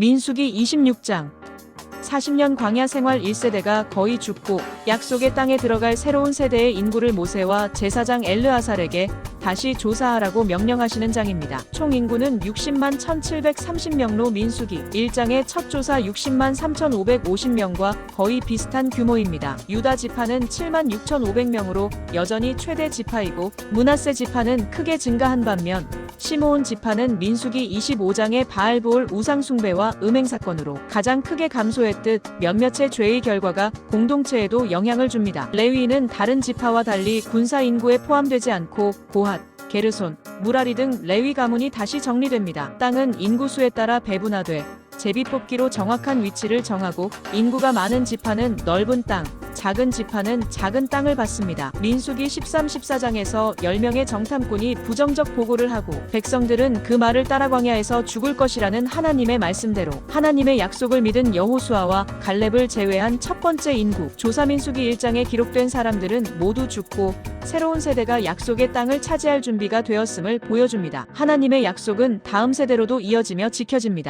민수기 26장 40년 광야 생활 1세대가 거의 죽고 약속의 땅에 들어갈 새로운 세대의 인구를 모세와 제사장 엘르아살에게 다시 조사하라고 명령하시는 장입니다. 총 인구는 60만 1730명로 민수기 1장의 첫 조사 60만 3550명과 거의 비슷한 규모입니다. 유다 지파는 7만 6500명으로 여전히 최대 지파이고 문하세 지파는 크게 증가한 반면 시므온 지파는 민수기 25장의 바알보올 우상 숭배와 음행 사건으로 가장 크게 감소했듯 몇몇의 죄의 결과가 공동체에도 영향을 줍니다. 레위는 다른 지파와 달리 군사 인구에 포함되지 않고 고핫, 게르손, 무라리 등 레위 가문이 다시 정리됩니다. 땅은 인구수에 따라 배분화돼 제비 뽑기로 정확한 위치를 정하고 인구가 많은 지파는 넓은 땅, 작은 지파는 작은 땅을 받습니다. 민수기 13, 14장에서 10명의 정탐꾼이 부정적 보고를 하고 백성들은 그 말을 따라 광야에서 죽을 것이라는 하나님의 말씀대로 하나님의 약속을 믿은 여호수아와 갈렙을 제외한 첫 번째 인구 조사 민수기 1장에 기록된 사람들은 모두 죽고 새로운 세대가 약속의 땅을 차지할 준비가 되었음을 보여줍니다. 하나님의 약속은 다음 세대로도 이어지며 지켜집니다.